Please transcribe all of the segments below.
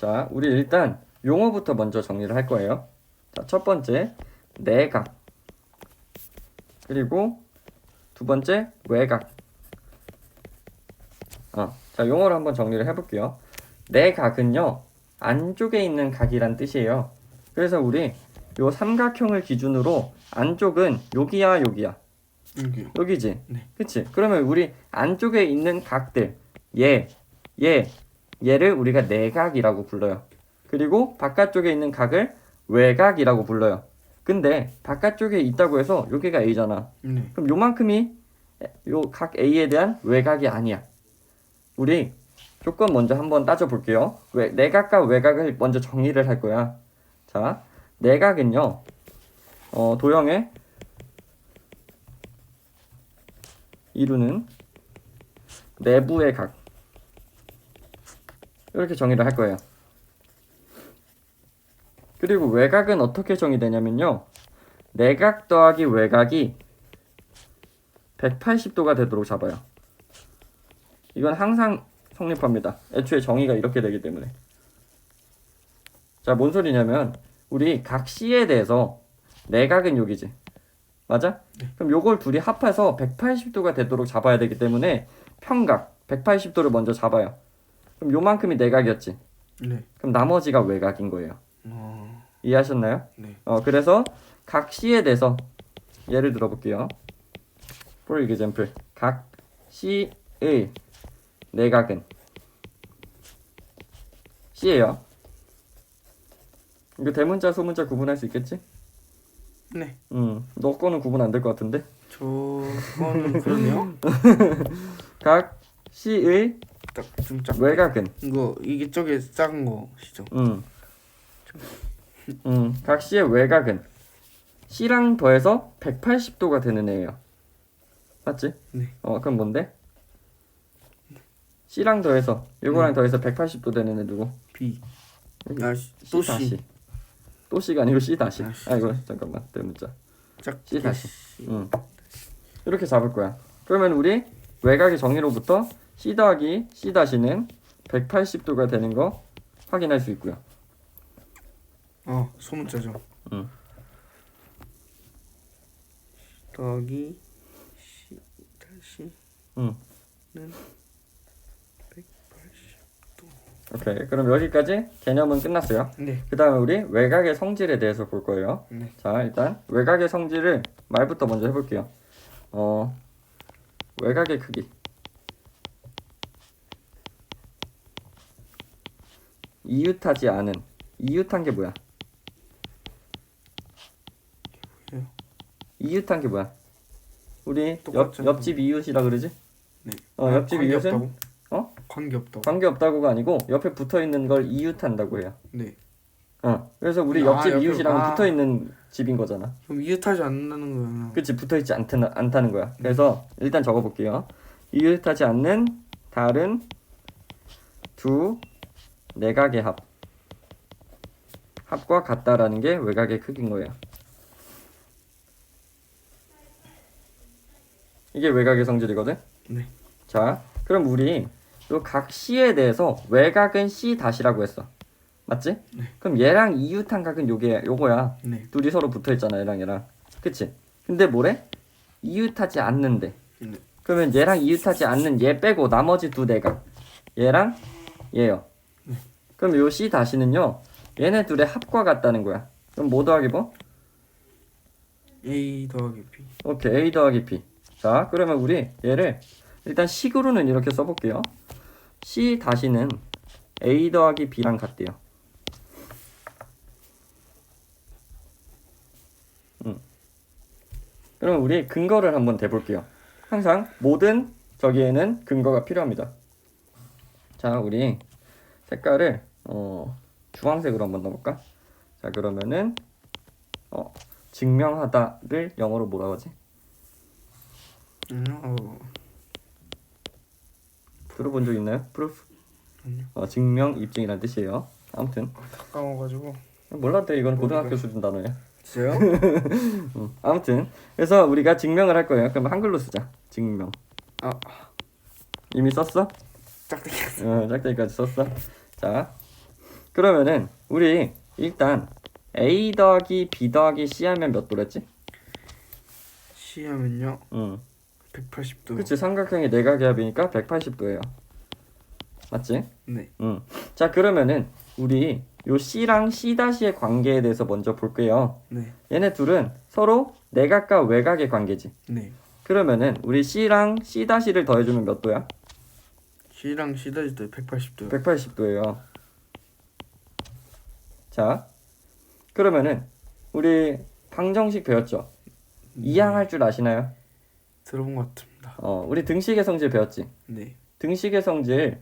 자, 우리 일단 용어부터 먼저 정리를 할 거예요. 자, 첫 번째 내각. 그리고 두 번째 외각. 어, 자, 용어를 한번 정리를 해볼게요. 내각은요, 안쪽에 있는 각이란 뜻이에요. 그래서 우리 요 삼각형을 기준으로 안쪽은 여기야, 여기야. 여기요. 여기지? 네. 그치? 그러면 우리 안쪽에 있는 각들, 얘, 얘, 얘를 우리가 내각이라고 불러요. 그리고 바깥쪽에 있는 각을 외각이라고 불러요. 근데 바깥쪽에 있다고 해서 여기가 A잖아. 네. 그럼 요만큼이 요 각 A에 대한 외각이 아니야. 우리 조건 먼저 한번 따져 볼게요. 왜 내각과 외각을 먼저 정의를 할 거야. 자, 내각은요. 어, 도형의 이루는 내부의 각 이렇게 정의를 할 거예요. 그리고 외각은 어떻게 정의되냐면요. 내각 더하기 외각이 180도가 되도록 잡아요. 이건 항상 성립합니다. 애초에 정의가 이렇게 되기 때문에. 자, 뭔 소리냐면 우리 각 C에 대해서 내각은 여기지. 맞아? 그럼 요걸 둘이 합해서 180도가 되도록 잡아야 되기 때문에 평각 180도를 먼저 잡아요. 그럼 요만큼이 내각이었지. 네. 그럼 나머지가 외각인 거예요. 어. 이해하셨나요? 네. 어, 그래서 각 C에 대해서 예를 들어 볼게요. For example, 각 C의 내각은 C예요. 이거 대문자 소문자 구분할 수 있겠지? 네. 음, 너 거는 구분 안 될 것 같은데. 저 거는 그러네요. 각 C의 딱좀 작. 외각은 이거 이게 저게 작은 거시죠? 음. 음, 각 C의 외각은 C랑 더해서 180도가 되는 애예요. 맞지? 네. 어, 그럼 뭔데? C랑 더해서 요거랑 더해서 180도 되는 애 누구? B. 여기 아, C 또 다시. C. 또 C가 아니고 C 다시. 아. 아, 이거 잠깐만. 대문자. 작. C 다시. 음. 이렇게 잡을 거야. 그러면 우리 외곽의 정의로부터 C 더하기 C 다시는 180도가 되는 거 확인할 수 있고요. 어 소문자죠. 응. 더하기 C 다시. 응. 는 오케이. 그럼 여기까지 개념은 끝났어요. 네. 그 다음에 우리 외곽의 성질에 대해서 볼 거예요. 네. 자, 일단 외곽의 성질을 말부터 먼저 해볼게요. 어, 외곽의 크기. 이웃하지 않은. 이웃한 게 뭐야? 이웃한 게 뭐야? 우리 옆. 옆집 이웃이라 그러지? 네. 어, 옆집 관계 이웃은 없다고? 어? 관계 없다고. 관계 없다고가 아니고 옆에 붙어 있는 걸 이웃한다고 해요. 네. 어. 그래서 우리 아, 옆집 옆에- 이웃이랑 아. 붙어 있는 집인 거잖아. 그럼 이웃하지 않는다는 거야. 그치 붙어 있지 않다는, 않다는 거야. 그래서 일단 적어 볼게요. 이웃하지 않는 다른 두 내각의 합. 합과 같다라는 게 외곽의 크기인 거예요. 이게 외곽의 성질이거든. 네. 자, 그럼 우리 요각 C에 대해서 외곽은 C 다시라고 했어. 맞지? 그럼 얘랑 이웃한 각은 요게 요거야. 네. 둘이 서로 붙어 있잖아 얘랑 얘랑 그치 근데 뭐래 이웃하지 않는데 네. 그러면 얘랑 이웃하지 않는 얘 빼고 나머지 두 대가 얘랑 얘요 그럼 요 C 다시는요? 얘네 둘의 합과 같다는 거야. 그럼 뭐 더하기 뭐? A 더하기 B. 오케이 A 더하기 B. 자 그러면 우리 얘를 일단 식으로는 이렇게 써볼게요. C 다시는 A 더하기 B랑 같대요. 음. 그럼 우리 근거를 한번 대볼게요. 항상 모든 저기에는 근거가 필요합니다. 자 우리 색깔을 어, 주황색으로 한번 넣어볼까 자 그러면은 어, 증명하다를 영어로 뭐라고 하지? 음, 어. 들어본 적 있나요? proof? 아니요. 어, 증명, 입증이라는 뜻이에요. 아무튼 다 까먹어가지고. 몰랐대 이건 고등학교 수준 단어예요. 진짜요? 음, 아무튼 그래서 우리가 증명을 할 거예요. 그럼 한글로 쓰자. 증명. 아 이미 썼어? 짝대기. 어, 짝대기까지 썼어. 자, 그러면은 우리 일단 A 더하기 B 더하기 C 하면 몇 도랬지? C하면요 응. 180도. 그치 삼각형이 내각이합이니까 180도예요. 맞지? 네. 응. 자 그러면은 우리 요 C랑 C-의 관계에 대해서 먼저 볼게요. 네. 얘네 둘은 서로 내각과 외각의 관계지. 네. 그러면은 우리 C랑 C-를 더해주면 몇 도야? C랑 C 다시도 180도. 180도예요. 자, 그러면은 우리 방정식 배웠죠? 이항할 줄 아시나요? 들어본 것 같습니다. 어, 우리 등식의 성질 배웠지? 네. 등식의 성질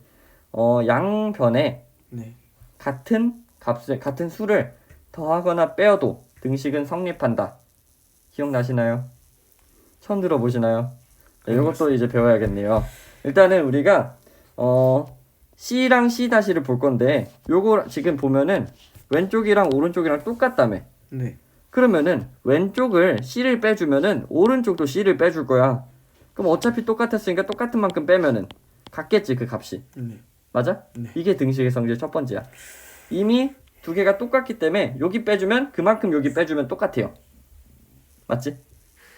어, 양변에 네. 같은 값을 같은 수를 더하거나 빼어도 등식은 성립한다. 기억나시나요? 처음 들어보시나요? 네, 이것도 이제 배워야겠네요. 일단은 우리가 어 C랑 C-를 볼 건데 요거 지금 보면은 왼쪽이랑 오른쪽이랑 똑같다며. 네. 그러면은 왼쪽을 C를 빼주면은 오른쪽도 C를 빼줄 거야. 그럼 어차피 똑같았으니까 똑같은 만큼 빼면은 같겠지 그 값이. 네. 맞아? 네. 이게 등식의 성질 첫 번째야. 이미 두 개가 똑같기 때문에 여기 빼주면 그만큼 여기 빼주면 똑같아요. 맞지?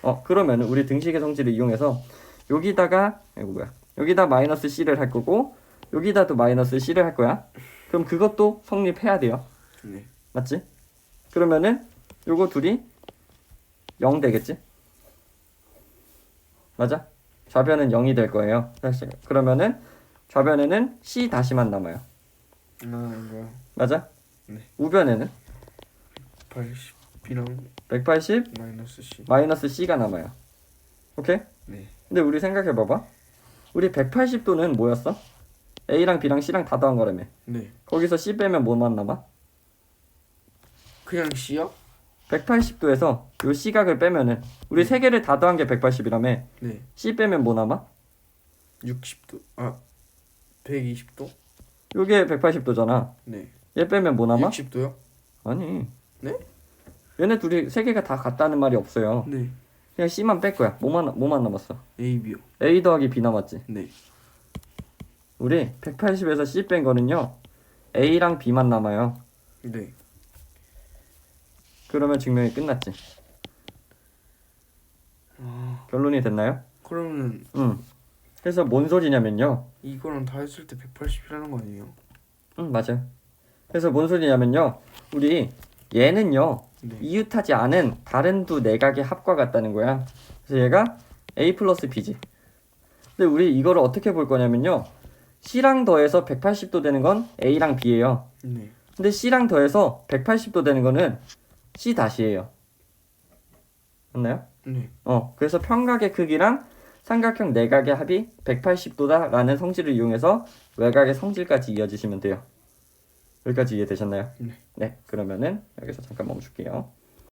어 그러면 우리 등식의 성질을 이용해서 여기다가 이거 뭐야? 여기다 마이너스 c를 할 거고 여기다도 마이너스 c를 할 거야. 그럼 그것도 성립해야 돼요. 네. 맞지? 그러면은 요거 둘이 0 되겠지? 맞아? 좌변은 0이 될 거예요. 다시 그러면은 좌변에는 c 다시만 남아요. 아 이거 맞아? 네. 우변에는 80B랑 180 마이너스 C. 마이너스 c가 남아요. 오케이? 네. 근데 우리 생각해 봐봐. 우리 180도는 뭐였어? A랑 B랑 C랑 다 더한 거라며. 네. 거기서 C 빼면 뭐만 남아? 그냥 C요? 180도에서 요 C각을 빼면은 우리 세 개를 다 더한 게 180이라며. 네. C 빼면 뭐 남아? 60도. 아 120도? 요게 180도잖아. 네. 얘 빼면 뭐 남아? 60도요? 아니. 네? 얘네 둘이 세 개가 다 같다는 말이 없어요. 네. 그냥 C만 뺄 거야. 뭐만 뭐만 남았어? A, B요. A 더하기 B 남았지. 네. 우리 180에서 C 뺀 거는요. A랑 B만 남아요. 네. 그러면 증명이 끝났지. 아 결론이 됐나요? 그러면 응. 그래서 뭔 소리냐면요. 이거랑 다 했을 때 180이라는 거 아니에요? 응, 맞아요. 그래서 뭔 소리냐면요. 우리 얘는요. 네. 이웃하지 않은 다른 두 내각의 합과 같다는 거야. 그래서 얘가 A 플러스 B지. 근데 우리 이거를 어떻게 볼 거냐면요. C랑 더해서 180도 되는 건 A랑 B예요. 네. 근데 C랑 더해서 180도 되는 거는 C 다시예요. 맞나요? 네. 어, 그래서 평각의 크기랑 삼각형 내각의 합이 180도다라는 성질을 이용해서 외곽의 성질까지 이어지시면 돼요. 여기까지 이해되셨나요? 네. 네, 그러면은 여기서 잠깐 멈출게요.